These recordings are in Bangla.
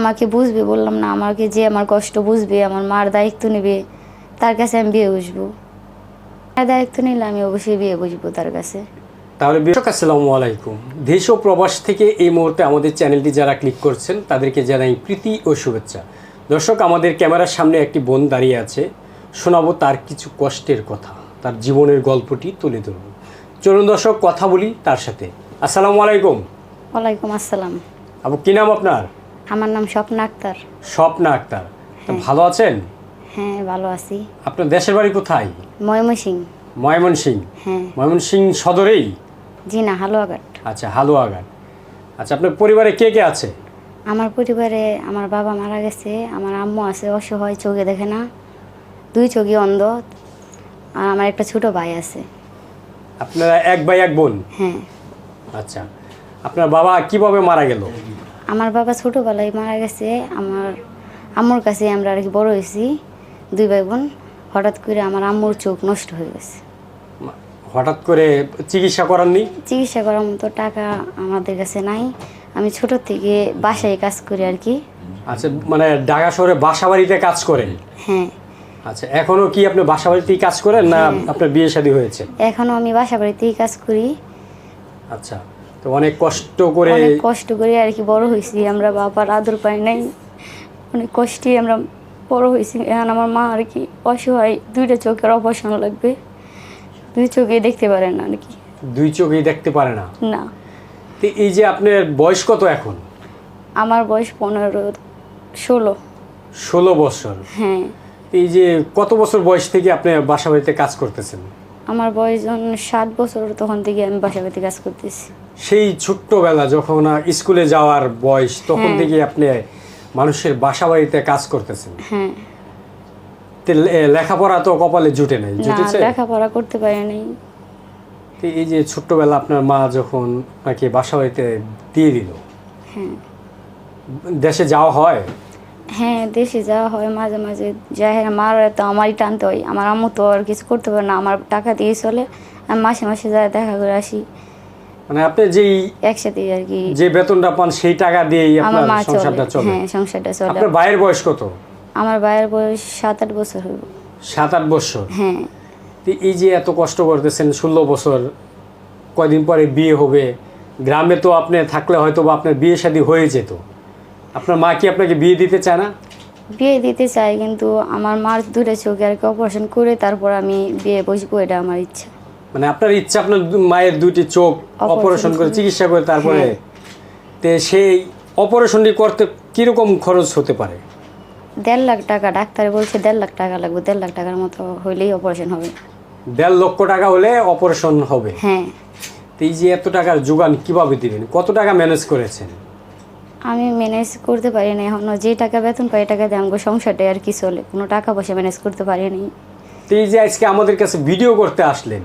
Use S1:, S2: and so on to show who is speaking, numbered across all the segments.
S1: আমাকে বুঝবে বললাম না আমাকে যে আমার কষ্ট বুঝবে আমার মার দায়িত্ব নেবে তার কাছে আমি বিয়ে বুঝব মায়ের দায়িত্ব নিলে আমি অবশ্যই বিয়ে বুঝব তার কাছে।
S2: তাহলে দর্শক আসসালামু আলাইকুম। দেশ ও প্রবাস থেকে এই মুহূর্তে আমাদের চ্যানেলটি যারা ক্লিক করছেন তাদেরকে জানাই প্রীতি ও শুভেচ্ছা। দর্শক আমাদের ক্যামেরার সামনে একটি বোন দাঁড়িয়ে আছে। শোনাবো তার কিছু কষ্টের কথা তার জীবনের গল্পটি তুলে ধরব। চলুন দর্শক কথা বলি তার সাথে। আসসালামু আলাইকুম।
S1: ওয়ালাইকুম আসসালাম।
S2: আপু কি নাম আপনার?
S1: আমার নাম স্বপ্না আক্তার।
S2: স্বপ্না আক্তার। তা ভালো আছেন?
S1: হ্যাঁ ভালো আছি।
S2: আপনার দেশের বাড়ি কোথায়?
S1: ময়মনসিং
S2: ময়মনসিং
S1: হ্যাঁ।
S2: ময়মনসিং সদরেই?
S1: জি না হালুয়াঘাট।
S2: আচ্ছা হালুয়াঘাট। আচ্ছা আপনার পরিবারে কে কে আছে?
S1: আমার পরিবারে আমার বাবা মারা গেছে আমার আম্মু আছে অসহায় চোখে দেখে না। দুই চোখে অন্ধ। আর আমার একটা ছোট ভাই আছে।
S2: আপনারা এক ভাই এক বোন?
S1: হ্যাঁ।
S2: আচ্ছা আপনার বাবা কীভাবে মারা গেল?
S1: আমার বাবা ছোটোবেলায় মারা গেছে আমার আম্মুর কাছে আমরা আর কি বড় হয়েছি দুই ভাই বোন হঠাৎ করে আমার আম্মুর চোখ নষ্ট হয়ে গেছে।
S2: হঠাৎ করে চিকিৎসা করাননি?
S1: চিকিৎসা করার মতো টাকা আমাদের কাছে নাই। আমি ছোট থেকে বাসায় কাজ করি আর কি।
S2: আচ্ছা মানে ঢাকা শহরে বাসা বাড়িতে কাজ করেন?
S1: হ্যাঁ।
S2: আচ্ছা এখনও কি আপনি বাসা বাড়িতেই কাজ করেন না আপনার বিয়ে শাদী হয়েছে?
S1: এখনও আমি বাসা বাড়িতেই কাজ করি।
S2: আচ্ছা। অনেক কষ্ট করে
S1: অনেক কষ্ট করে আর কি বড় হয়েছি। আমরা বাবার আদর পাই নাই। অনেক কষ্টে আমরা বড় হয়েছি। এখন আমার মা আর কি অসহায় দুইটা চোখের অপারেশন লাগবে। দুই চোখে দেখতে পারে না আর কি।
S2: দুই চোখেই দেখতে পারে না?
S1: না।
S2: তো এই যে আপনার বয়স কত এখন?
S1: আমার বয়স পনেরো ষোলো।
S2: ষোলো বছর।
S1: হ্যাঁ।
S2: এই যে কত বছর বয়স থেকে আপনি বাসা বাড়িতে কাজ করতেছেন?
S1: আমার বয়স যখন সাত বছর তখন থেকে আমি বাসা বাড়িতে কাজ করতেছি।
S2: সেই ছোট্টবেলা যখন স্কুলে যাওয়ার বয়স তখন
S1: হ্যাঁ।
S2: থেকে আপনি মানুষের বাসা বাড়িতে কাজ করতেছেন।
S1: হ্যাঁ।
S2: তো লেখাপড়া তো কপালে জুটে নাই জুটেছে?
S1: লেখাপড়া করতে পারি নাই।
S2: এই যে ছোট্টবেলা আপনার মা যখন আপনাকে বাসা বাড়িতে দিয়ে দিল।
S1: হ্যাঁ।
S2: দেশে যাওয়া হয়?
S1: হ্যাঁ দেশে যাওয়া হয় মাঝে মাঝে। যাই হ্যাঁ মার তো আমারই টানতে হয়। আমার আম্মু তো আর কিছু করতে পারে না। আমার টাকা দিয়ে চলে। আমি মাসে মাসে যাই দেখা করে আসি।
S2: মানে আপনি যেই
S1: একসাথে আর কি
S2: যে বেতনটা পান সেই টাকা দিয়েই আপনার সংসারটা চলে।
S1: হ্যাঁ সংসারটা চলে।
S2: আপনার ভাইয়ের বয়স কত?
S1: আমার ভাইয়ের বয়স সাত আট বছর হইব।
S2: সাত আট বছর?
S1: হ্যাঁ।
S2: তো এই যে এত কষ্ট করতেছেন ষোলো বছর কয়দিন পরে বিয়ে হবে গ্রামে তো আপনি থাকলে হয়তো বা আপনার বিয়ে শাদী হয়ে যেত। আপনার মা কি আপনাকে বিয়ে দিতে চায় না?
S1: বিয়ে দিতে চাই কিন্তু আমার মার দূরে চোখে আর কি অপারেশন করে তারপর আমি বিয়ে বসবো এটা আমার ইচ্ছা।
S2: মানে আপনার ইচ্ছা আপনার মায়ের দুটি চোখ অপারেশন করে। চিকিৎসা করে তারপরে
S1: হ্যাঁ।
S2: তে সেই অপারেশনটি করতে কীরকম খরচ হতে পারে?
S1: দেড় লাখ টাকা ডাক্তার বলছে দেড় লাখ টাকা লাগবে দেড় লাখ টাকার মতো হইলেই অপারেশন হবে।
S2: দেড় লক্ষ টাকা হলে অপারেশন হবে?
S1: হ্যাঁ।
S2: তো এই যে এত টাকার যোগান কীভাবে দিবেন কত টাকা ম্যানেজ করেছেন?
S1: আমি ম্যানেজ করতে পারি না এখনও যে টাকা বেতন পাই টাকা দিয়ে আমাকে সংসারটাই আর কি চলে। কোনো টাকা পয়সা ম্যানেজ করতে পারিনি
S2: তো এই যে আজকে আমাদের কাছে ভিডিও করতে আসলেন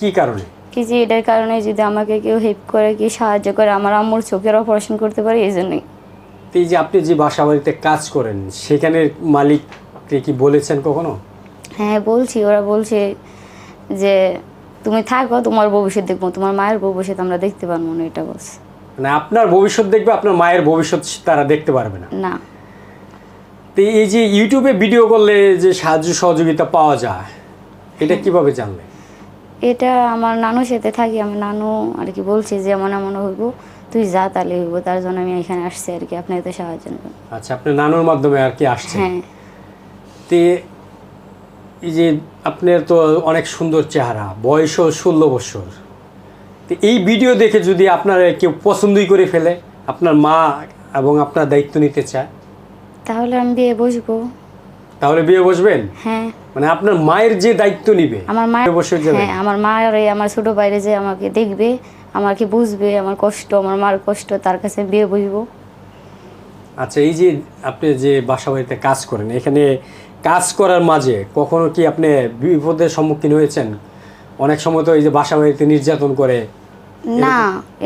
S2: কি কারণে?
S1: কি যে এটার কারণে যদি আমাকে কেউ হেল্প করে কি সাহায্য করে আমার আম্মুর চোখের অপারেশন করতে পারি এই জন্যই।
S2: তো এই যে আপনি যে বাসা বাড়িতে কাজ করেন সেখানে মালিককে কি বলেছেন কখনো?
S1: হ্যাঁ বলছি। ওরা বলছে যে তুমি থাকো তোমার ভবিষ্যৎ দেখব। তোমার মায়ের ভবিষ্যৎ আমরা দেখতে পারব না এটা বলছে।
S2: মানে আপনার ভবিষ্যৎ দেখবে আপনার মায়ের ভবিষ্যৎ তারা দেখতে পারবে না।
S1: না।
S2: তো এই যে ইউটিউবে ভিডিও করলে যে সাহায্য সহযোগিতা পাওয়া যায় এটা কীভাবে জানলেন?
S1: এটা আমার নানুর সাথে থাকি আমার নানু আর কি বলছে যে এমন এমন হইব তুই যা তাহলে হইব তার জন্য আমি এখানে আসছি আর কি আপনাকে তো সাহায্য নেবেন
S2: আচ্ছা আপনার নানুর মাধ্যমে আর কি আসছে
S1: হ্যাঁ।
S2: তে এই যে আপনার তো অনেক সুন্দর চেহারা বয়সও ষোলো বছর। তো এই ভিডিও দেখে যদি আপনার কেউ পছন্দই করে ফেলে আপনার মা এবং আপনার দায়িত্ব নিতে চায়?
S1: তাহলে আমি বিয়ে বসবো।
S2: তাহলে বিয়ে বসবেন?
S1: হ্যাঁ।
S2: মানে আপনার মায়ের যে দায়িত্ব নিবে
S1: আমার মায়ের
S2: বসে যাবে।
S1: হ্যাঁ আমার মা আর এই আমার ছোট বাইরে যে আমাকে দেখবে আমাকে বুঝবে আমার কষ্ট আমার মার কষ্ট তার কাছে বিয়ে বসবো।
S2: আচ্ছা এই যে আপনি যে বাসা বাড়িতে কাজ করেন এখানে কাজ করার মাঝে কখনো কি আপনি বিপদের সম্মুখীন হয়েছেন? অনেক সময় তো এই যে বাসা বাড়িতে নির্যাতন করে।
S1: না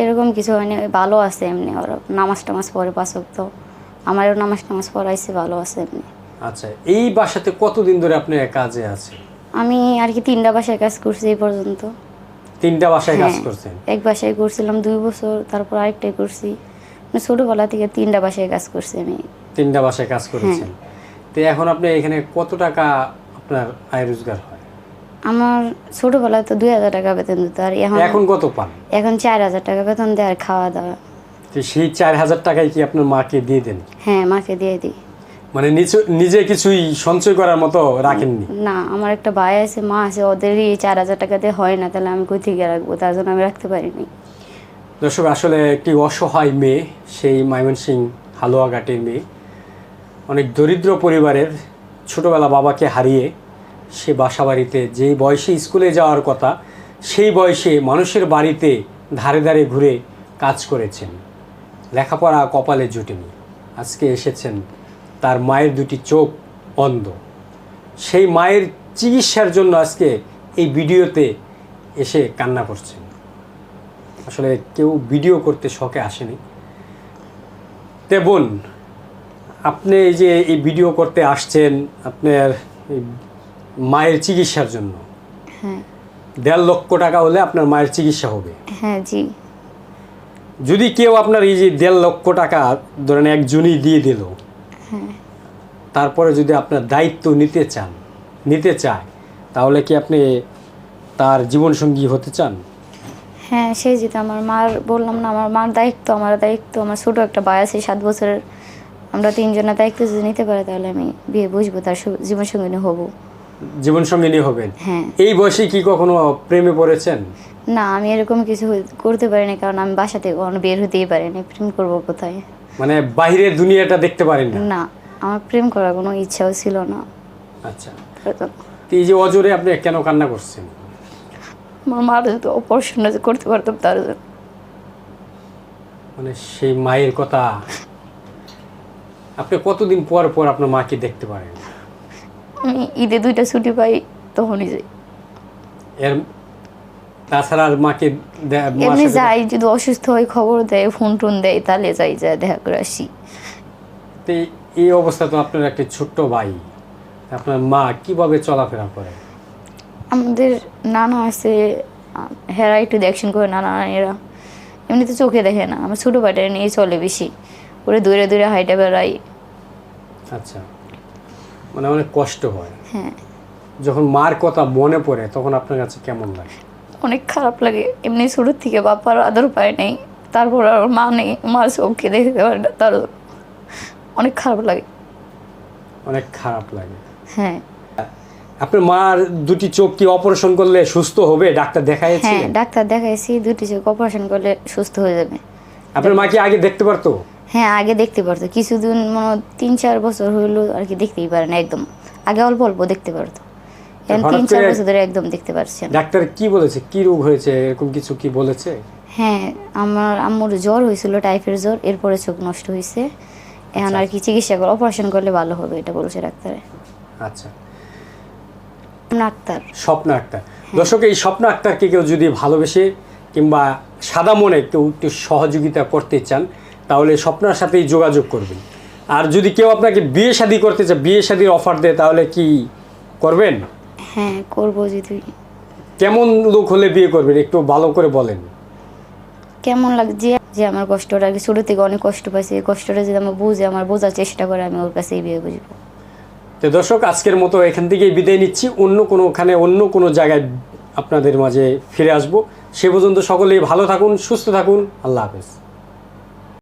S1: এরকম কিছু হয়নি ভালো আছে এমনি ওরা নামাজ টামাজ পরে পাশক তো আমারও নামাজ টামাজ পড়াইছে ভালো আছে এমনি।
S2: আচ্ছা এই বাসাতে কতদিন ধরে আপনি কাজে আছেন?
S1: আমি আর কি তিনটা বাসায় কাজ করছি এই পর্যন্ত।
S2: তিনটা বাসায় কাজ
S1: হ্যাঁ,
S2: করছেন?
S1: এক বাসায় করছিলাম দুই বছর তারপর আরেকটাই করছি। আমি ছোটোবেলা থেকে তিনটা বাসায় কাজ করছি আমি।
S2: তিনটা বাসায় কাজ করেছেন। তো এখন আপনি এখানে কত টাকা আপনার আয় রোজগার হয়?
S1: আমার ছোটবেলায় তো দুই হাজার টাকা বেতন দিত আর এখন
S2: এখন কত পান?
S1: এখন চার হাজার টাকা বেতন দেয় আর খাওয়া দাওয়া।
S2: তো সেই চার হাজার টাকায় কি আপনার মাকে দিয়ে দেন?
S1: হ্যাঁ মাকে দিয়ে দিই।
S2: মানে নিচে নিজে কিছুই সঞ্চয় করার মতো রাখেননি?
S1: না আমার একটা ভাই আছে মা আছে ওদেরই চার হাজার টাকাতে হয় না তাহলে আমি কই থেকে রাখব? তার জন্য আমি রাখতে পারিনি।
S2: দর্শক আসলে একটি অসহায় মেয়ে সেই ময়মনসিং হালুয়াঘাটের মেয়ে অনেক দরিদ্র পরিবারের ছোটবেলা বাবাকে হারিয়ে সে বাসা বাড়িতে যেই বয়সে স্কুলে যাওয়ার কথা সেই বয়সে মানুষের বাড়িতে ধারে ধারে ঘুরে কাজ করেছেন। লেখাপড়া কপালে জুটেনি। আজকে এসেছেন তার মায়ের দুটি চোখ অন্ধ সেই মায়ের চিকিৎসার জন্য আজকে এই ভিডিওতে এসে কান্না করছেন। আসলে কেউ ভিডিও করতে শখে আসেনি। তে বোন আপনি এই যে এই ভিডিও করতে আসছেন আপনার মায়ের চিকিৎসার জন্য।
S1: হ্যাঁ।
S2: দেড় লক্ষ টাকা হলে আপনার মায়ের চিকিৎসা হবে।
S1: হ্যাঁ জি।
S2: যদি কেউ আপনার এই যে দেড় লক্ষ টাকা ধরেন একজনই দিয়ে দিল তারপরে যদি আপনার দায়িত্ব নিতে চান নিতে চায় তাহলে কি আপনি তার জীবনসঙ্গী হতে চান?
S1: হ্যাঁ সেই যেতে আমার মার বললাম না আমার মার দায়িত্ব আমার দায়িত্ব আমার ছোটো একটা ভাই আছে সাত বছরের। আমরা তিনজনের দায়িত্ব যদি নিতে পারি তাহলে আমি বিয়ে বুঝব তার জীবনসঙ্গিনী হব।
S2: জীবনসঙ্গিনী হবেন?
S1: হ্যাঁ।
S2: এই বয়সে কি কখনো প্রেমে পড়েছেন?
S1: না আমি এরকম কিছু করতে পারিনি কারণ আমি বাসা থেকে কখনো বের হতেই পারিনি প্রেম করব কোথায়?
S2: মানে বাইরের দুনিয়াটা দেখতে পারেন না?
S1: না আমার প্রেম করার কোনো ইচ্ছাও ছিল না।
S2: আচ্ছা। এই যে অজরে আপনি কেন কান্না করছেন?
S1: আমার মার যদি অপারেশন করতে পারতাম তার জন্য।
S2: মানে সেই মায়ের কথা আপনি কতদিন পর পর আপনার মাকে দেখতে পারেন?
S1: আমি ঈদে দুইটা ছুটি পাই তখনই যাই।
S2: এর তাছাড়া আর মাকে
S1: এমনি যাই যদি অসুস্থ হয় খবর দেয় ফোন টোন দেয় তাহলে যাই যা দেখা করে আসি।
S2: তো এই- অবস্থা তো আপনার একটা ছোট্ট ভাই। আপনার মা কীভাবে চলাফেরা করে?
S1: আমাদের নানা আছে হেরা একটু দেখশন করে নানা এরা। এমনিতে চোখে দেখে না আমার ছোটো ভাইটা নিয়ে চলে বেশি। ওরে দূরে দূরে হাইটে বেড়াই
S2: আচ্ছা। মানে অনেক কষ্ট হয়।
S1: হ্যাঁ।
S2: যখন মার কথা মনে পড়ে তখন আপনার কাছে কেমন লাগে?
S1: অনেক খারাপ লাগে। এমনি ছোটোর থেকে বাপার আদর পায় নেই তারপর আর মা নেই মার চোখকে দেখতে পারে না তার অনেক খারাপ লাগে।
S2: অনেক খারাপ লাগে।
S1: হ্যাঁ।
S2: আপনার মার দুটি চোখ কি অপারেশন করলে সুস্থ হবে? ডাক্তার
S1: হ্যাঁ ডাক্তার দেখাইছি দুটি চোখ অপারেশন করলে সুস্থ হয়ে যাবে।
S2: আপনার মা কি আগে দেখতে পারতো?
S1: হ্যাঁ আগে দেখতে পারতো। কিছুদিন মনে হয় তিন চার বছর হইল আর কি দেখতেই পারে না একদম। আগে অল্প অল্প দেখতে পারতো। তিন চার বছর ধরে একদম দেখতে পারছে না।
S2: ডাক্তার কি বলেছে? কি রোগ হয়েছে? এরকম কিছু কি বলেছে?
S1: হ্যাঁ আমার আম্মুর জ্বর হয়েছিল টাইফয়েড জ্বর এরপরে চোখ নষ্ট হয়েছে। এখন আর কি চিকিৎসা করে অপারেশন করলে ভালো হবে এটা বলছে ডাক্তারে।
S2: আচ্ছা।
S1: ডাক্তার
S2: স্বপ্ন আক্তার। দর্শক এই স্বপ্ন আক্তারকে কেউ যদি ভালোবেসে কিংবা সাদা মনে কেউ একটু সহযোগিতা করতে চান তাহলে স্বপ্নার সাথেই যোগাযোগ করবেন। আর যদি কেউ আপনাকে বিয়ে শাদী করতে চায় বিয়ে শাদীর অফার দেয় তাহলে কি করবেন?
S1: হ্যাঁ করব যদি
S2: কেমন লোক হলে বিয়ে করবেন? একটু ভালো করে বলেন।
S1: কেমন লাগছে যে আমার কষ্টটা কি ছোটো থেকে অনেক কষ্ট পাইছি এই কষ্টটা যদি আমার বুঝে আমার বোঝার চেষ্টা করে আমি ওর কাছেই বিয়ে বুঝব
S2: তো দর্শক আজকের মতো এখান থেকেই বিদায় নিচ্ছি। অন্য কোনো ওখানে অন্য কোনো জায়গায় আপনাদের মাঝে ফিরে আসব। সে পর্যন্ত সকলেই ভালো থাকুন সুস্থ থাকুন। আল্লাহ হাফেজ।